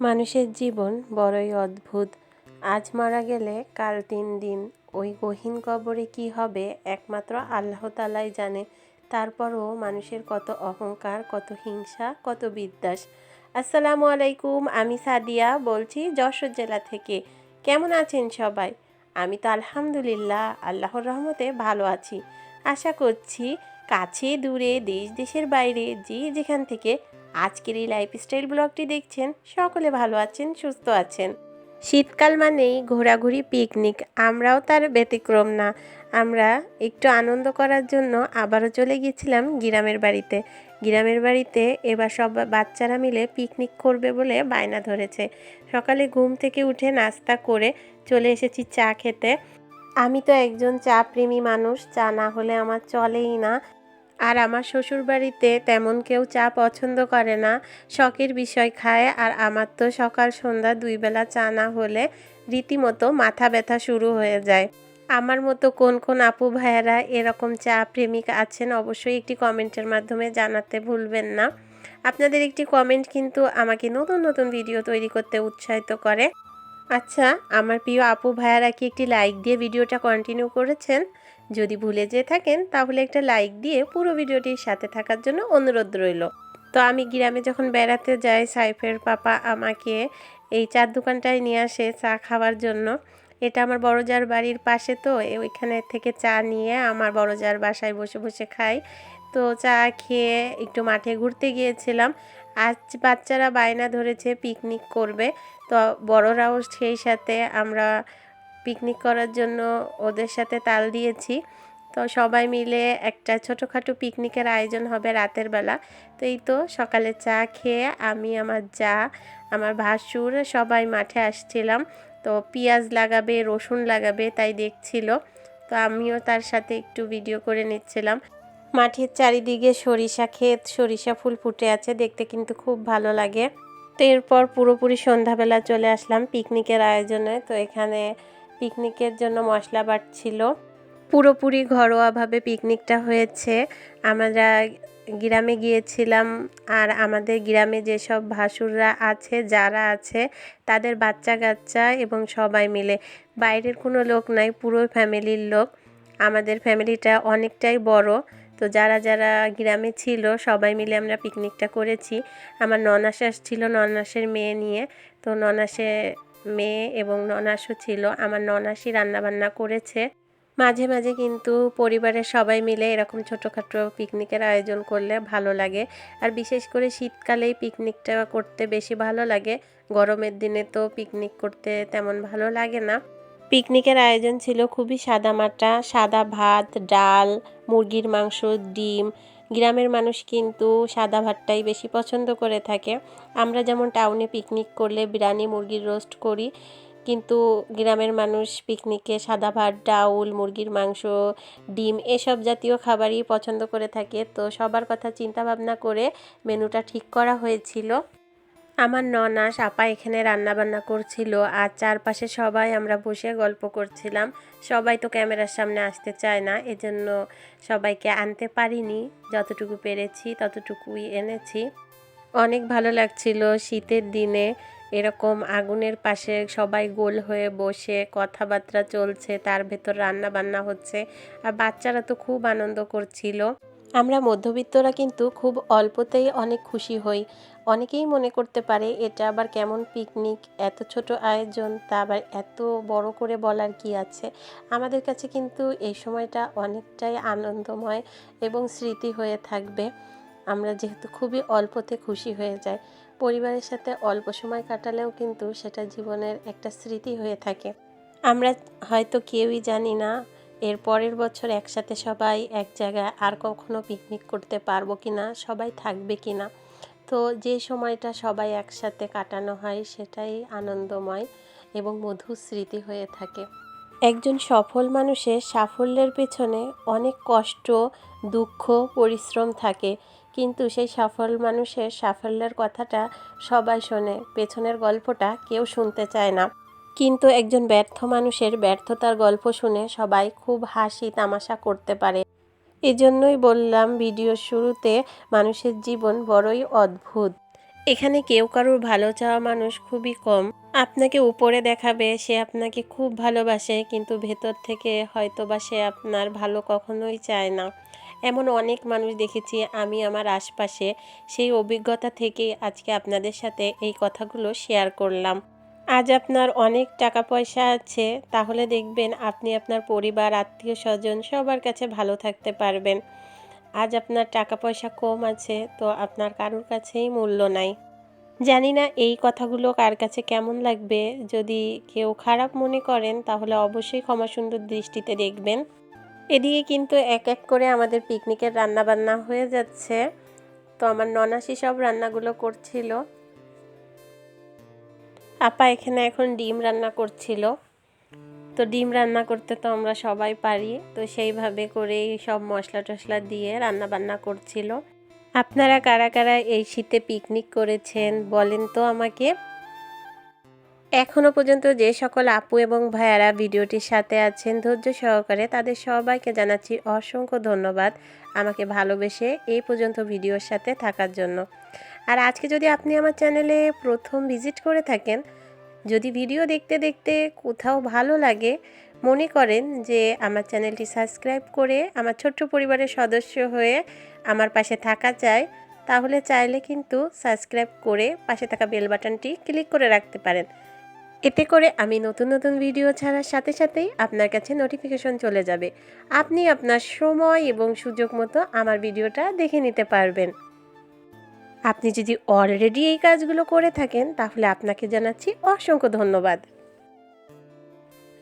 মানুষের জীবন বড়ই অদ্ভুত। আজ মারা গেলে কাল তিন দিন। ওই গহীন কবরে কি হবে একমাত্র আল্লাহ তালাই জানে। তারপরও মানুষের কত অহংকার, কত হিংসা, কত বিদ্বাস আসসালামু আলাইকুম, আমি সাদিয়া বলছি যশোর জেলা থেকে। কেমন আছেন সবাই? আমি তো আলহামদুলিল্লাহ, আল্লাহর রহমতে ভালো আছি। আশা করছি কাছে, দূরে, দেশ, দেশের বাইরে, যে যেখান থেকে আজকের এই লাইফস্টাইল ব্লগটি দেখছেন, সকলে ভালো আছেন, সুস্থ আছেন। শীতকাল মানেই ঘোরাঘুরি পিকনিক আমরাও তার ব্যতিক্রম না। আমরা একটু আনন্দ করার জন্য আবারও চলে গিয়েছিলাম গ্রামের বাড়িতে। গ্রামের বাড়িতে এবার সব বাচ্চারা মিলে পিকনিক করবে বলে বায়না ধরেছে। সকালে ঘুম থেকে উঠে নাস্তা করে চলে এসেছি চা খেতে। আমি তো একজন চা প্রেমী মানুষ, চা না হলে আমার চলেই না। আর আমার শ্বশুর বাড়িতে তেমন কেউ চা পছন্দ করে না। শখের বিষয় খায়, আর আমার তো সকাল, সন্ধ্যা দুই বেলা চা না হলে রীতিমতো মাথা ব্যথা শুরু হয়ে যায়। আমার মতো কোন কোন আপু ভাইয়েরা এরকম চা প্রেমিক আছেন অবশ্যই একটি কমেন্টের মাধ্যমে জানাতে ভুলবেন না। আপনাদের একটি কমেন্ট কিন্তু আমাকে নতুন নতুন ভিডিও তৈরি করতে উৎসাহিত করে। আচ্ছা আমার প্রিয় আপু ভাইয়ারা কি একটি লাইক দিয়ে ভিডিওটা কন্টিনিউ করেছেন? যদি ভুলে যেয়ে থাকেন, তাহলে একটা লাইক দিয়ে পুরো ভিডিওটির সাথে থাকার জন্য অনুরোধ রইল। তো আমি গ্রামে যখন বেড়াতে যাই, সাইফের পাপা আমাকে এই চার দোকানটায় নিয়ে আসে চা খাওয়ার জন্য। এটা আমার বড় যার বাড়ির পাশে তো ওইখানে থেকে চা নিয়ে আমার বড় যার বাসায় বসে বসে খাই। তো চা খেয়ে একটু মাঠে ঘুরতে গিয়েছিলাম। আজ বাচ্চারা বায়না ধরেছে, পিকনিক করবে। তো বড়রাও সেই সাথে আমরা পিকনিক করার জন্য ওদের সাথে তাল দিয়েছি। তো সবাই মিলে একটা ছোটোখাটো পিকনিকের আয়োজন হবে রাতের বেলা। তো এই তো সকালে চা খেয়ে আমি, আমার যা, আমার ভাসুর সবাই মাঠে আসছিলাম। তো পেঁয়াজ লাগাবে, রসুন লাগাবে, তাই দেখছিল। তো আমিও তার সাথে একটু ভিডিও করে নিচ্ছিলাম। মাঠের চারিদিকে সরিষা ক্ষেত, সরিষা ফুল ফুটে আছে, দেখতে কিন্তু খুব ভালো লাগে। তো এরপর পুরোপুরি সন্ধ্যাবেলা চলে আসলাম পিকনিকের আয়োজনে। তো এখানে পিকনিকের জন্য মশলা বাটছিল। পুরোপুরি ঘরোয়াভাবে পিকনিকটা হয়েছে। আমরা গ্রামে গিয়েছিলাম আর আমাদের গ্রামে যেসব ভাসুররা আছে, যারা আছে, তাদের বাচ্চা কাচ্চা এবং সবাই মিলে। বাইরের কোনো লোক নাই, পুরো ফ্যামিলির লোক। আমাদের ফ্যামিলিটা অনেকটাই বড়। তো যারা যারা গ্রামে ছিল, সবাই মিলে আমরা পিকনিকটা করেছি। আমার ননাস আসছিল ননাসের মেয়ে নিয়ে। তো ননাসে মেয়ে এবং ননাসও ছিল। আমার ননাসই রান্নাবান্না করেছে। মাঝে মাঝে কিন্তু পরিবারের সবাই মিলে এরকম ছোটোখাটো পিকনিকের আয়োজন করলে ভালো লাগে। আর বিশেষ করে শীতকালেই পিকনিকটা করতে বেশি ভালো লাগে। গরমের দিনে তো পিকনিক করতে তেমন ভালো লাগে না। পিকনিকের আয়োজন ছিল খুবই সাদামাটা, সাদা ভাত, ডাল, মুরগির মাংস, ডিম। গ্রামের মানুষ কিন্তু সাদা ভাতটাই বেশি পছন্দ করে থাকে। আমরা যেমন টাউনে পিকনিক করলে বিরিয়ানি, মুরগির রোস্ট করি, কিন্তু গ্রামের মানুষ পিকনিকে সাদা ভাত, ডাউল, মুরগির মাংস, ডিম এসব জাতীয় খাবারই পছন্দ করে থাকে। তো সবার কথা চিন্তা ভাবনা করে মেনুটা ঠিক করা হয়েছিল। আমার ননাস আপা এখানে রান্না বান্না করছিল আর চারপাশে সবাই আমরা বসে গল্প করছিলাম। সবাই তো ক্যামেরার সামনে আসতে চায় না, এজন্য সবাইকে আনতে পারিনি। যতটুকু পেরেছি, ততটুকুই এনেছি। অনেক ভালো লাগছিল শীতের দিনে এরকম আগুনের পাশে সবাই গোল হয়ে বসে, কথাবার্তা চলছে, তার ভেতর রান্না বান্না হচ্ছে আর বাচ্চারা তো খুব আনন্দ করছিল। আমরা মধ্যবিত্তরা কিন্তু খুব অল্পতেই অনেক খুশি হই। অনেকেই মনে করতে পারে, এটা আবার কেমন পিকনিক এত ছোট আয়োজন, তা আবার এত বড় করে বলার কি আছে? আমাদের কাছে কিন্তু এই সময়টা অনেকটাই আনন্দময় এবং স্মৃতি হয়ে থাকবে। আমরা যেহেতু খুবই অল্পতে খুশি হয়ে যাই, পরিবারের সাথে অল্প সময় কাটালেও কিন্তু সেটা জীবনের একটা স্মৃতি হয়ে থাকে। আমরা হয়তো কেউই জানি না, এর পরের বছর একসাথে সবাই এক জায়গায় আর কখনো পিকনিক করতে পারব কি না সবাই থাকবে কি না তো যে সময়টা সবাই একসাথে কাটানো হয় সেটাই আনন্দময় এবং মধুর স্মৃতি হয়ে থাকে। একজন সফল মানুষের সাফল্যের পেছনে অনেক কষ্ট, দুঃখ, পরিশ্রম থাকে, কিন্তু সেই সফল মানুষের সাফল্যের কথাটা সবাই শোনে, পেছনের গল্পটা কেউ শুনতে চায় না। কিন্তু একজন ব্যর্থ মানুষের ব্যর্থতার গল্প শুনে সবাই খুব হাসি তামাশা করতে পারে। এজন্যই বললাম ভিডিওর শুরুতে, মানুষের জীবন বড়ই অদ্ভুত। এখানে কেউ কারোর ভালো চাওয়া মানুষ খুবই কম। আপনাকে উপরে দেখাবে, সে আপনাকে খুব ভালোবাসে, কিন্তু ভেতর থেকে হয়তো বা সে আপনার ভালো কখনোই চায় না। এমন অনেক মানুষ দেখেছি, আমি আমার আশপাশে। সেই অভিজ্ঞতা থেকে আজকে আপনাদের সাথে এই কথাগুলো শেয়ার করলাম। আজ আপনার অনেক টাকা পয়সা আছে, তাহলে দেখবেন আপনি আপনার পরিবার আত্মীয় স্বজন সবার কাছে ভালো থাকতে পারবেন। আজ আপনার টাকা পয়সা কম আছে, তো আপনার কারোর কাছেই মূল্য নাই। জানি না এই কথাগুলো কার কাছে কেমন লাগবে। যদি কেউ খারাপ মনে করেন, তাহলে অবশ্যই ক্ষমা সুন্দর দৃষ্টিতে দেখবেন। এদিকে কিন্তু এক এক করে আমাদের পিকনিকের রান্না বান্না হয়ে যাচ্ছে। তো আমার ননাসি সব রান্নাগুলো করছিল। আপা এখানে এখন ডিম রান্না করছিল। তো ডিম রান্না করতে তো আমরা সবাই পারি। তো সেইভাবে করেই সব মশলা টশলা দিয়ে রান্না বান্না করছিল। আপনারা কারা কারা এই শীতে পিকনিক করেছেন বলেন তো আমাকে। এখনও পর্যন্ত যে সকল আপু এবং ভাইয়ারা ভিডিওটির সাথে আছেন, ধৈর্য সহকারে তাদের সবাইকে জানাচ্ছি অসংখ্য ধন্যবাদ আমাকে ভালোবেসে এই পর্যন্ত ভিডিওর সাথে থাকার জন্য। আর আজকে যদি আপনি আমার চ্যানেলে প্রথম ভিজিট করে থাকেন, যদি ভিডিও দেখতে দেখতে কোথাও ভালো লাগে, মনে করেন যে আমার চ্যানেলটি সাবস্ক্রাইব করে আমার ছোট্ট পরিবারের সদস্য হয়ে আমার পাশে থাকা চায় তাহলে চাইলে কিন্তু সাবস্ক্রাইব করে পাশে থাকা বেল বাটনটি ক্লিক করে রাখতে পারেন। এতে করে আমি নতুন নতুন ভিডিও ছাড়ার সাথে সাথেই আপনার কাছে নোটিফিকেশন চলে যাবে। আপনি আপনার সময় এবং সুযোগ মতো আমার ভিডিওটা দেখে নিতে পারবেন। আপনি যদি অলরেডি এই কাজগুলো করে থাকেন, তাহলে আপনাকে জানাচ্ছি অসংখ্য ধন্যবাদ।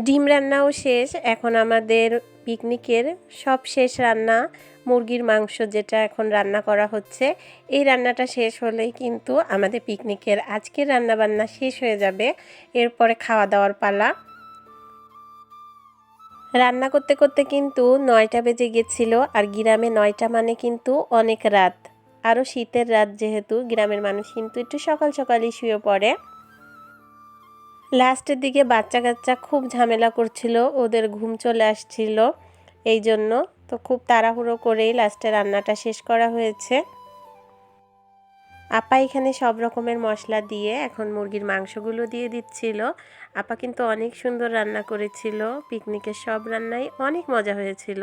ডিম রান্নাও শেষ। এখন আমাদের পিকনিকের সব শেষ রান্না, মুরগির মাংস যেটা এখন রান্না করা হচ্ছে, এই রান্নাটা শেষ হলেই কিন্তু আমাদের পিকনিকের আজকের রান্না বান্না শেষ হয়ে যাবে। এরপরে খাওয়া দাওয়ার পালা। রান্না করতে করতে কিন্তু নয়টা বেজে গেছিল, আর গ্রামে নয়টা মানে কিন্তু অনেক রাত। আরও শীতের রাত যেহেতু, গ্রামের মানুষ কিন্তু একটু সকাল সকালই শুয়ে পড়ে। লাস্টের দিকে বাচ্চা কাচ্চা খুব ঝামেলা করছিল, ওদের ঘুম চলে আসছিল। এই জন্য তো খুব তাড়াহুড়ো করেই লাস্টে রান্নাটা শেষ করা হয়েছে। আপা এখানে সব রকমের মশলা দিয়ে এখন মুরগির মাংসগুলো দিয়ে দিচ্ছিল। আপা কিন্তু অনেক সুন্দর রান্না করেছিল, পিকনিকের সব রান্নাই অনেক মজা হয়েছিল।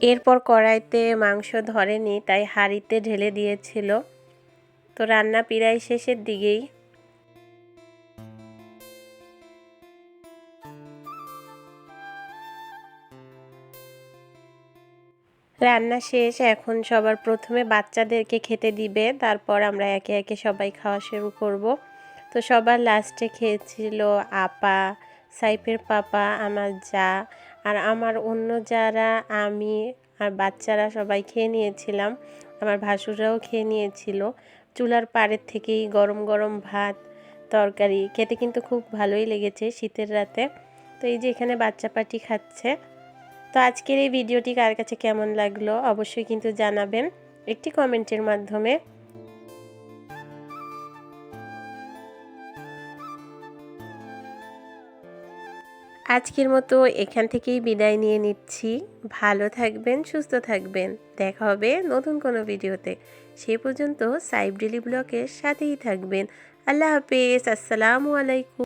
এরপর কড়াইতে মাংস ধরেনি, তাই হাঁড়িতে ঢেলে দিয়েছিল। তো রান্না প্রায় শেষের দিকেই। রান্না শেষ, এখন সবার প্রথমে বাচ্চাদেরকে খেতে দিবে, তারপর আমরা একে একে সবাই খাওয়া শুরু করব। তো সবার লাস্টে খেয়েছিল আপা, সাইফের পাপা, আমার যা আর আমার অন্য যারা, আমি আর বাচ্চারা সবাই খেয়ে নিয়েছিলাম, আমার ভাসুররাও খেয়ে নিয়েছিল। চুলার পাড়ের থেকেই গরম গরম ভাত, তরকারি খেতে কিন্তু খুব ভালোই লেগেছে শীতের রাতে। তো এই যে এখানে বাচ্চা পাটি খাচ্ছে। তো আজকের এই ভিডিওটি কার কাছে কেমন লাগল অবশ্যই কিন্তু জানাবেন। একটি কমেন্টের মাধ্যমে। আজকের মতো এখান থেকেই বিদায় নিয়ে নিচ্ছি। ভালো থাকবেন, সুস্থ থাকবেন। দেখা হবে নতুন কোনো ভিডিওতে। সে পর্যন্ত সাইব ডেলি ব্লকের সাথেই থাকবেন। আল্লাহ হাফেজ, আসসালামু আলাইকুম।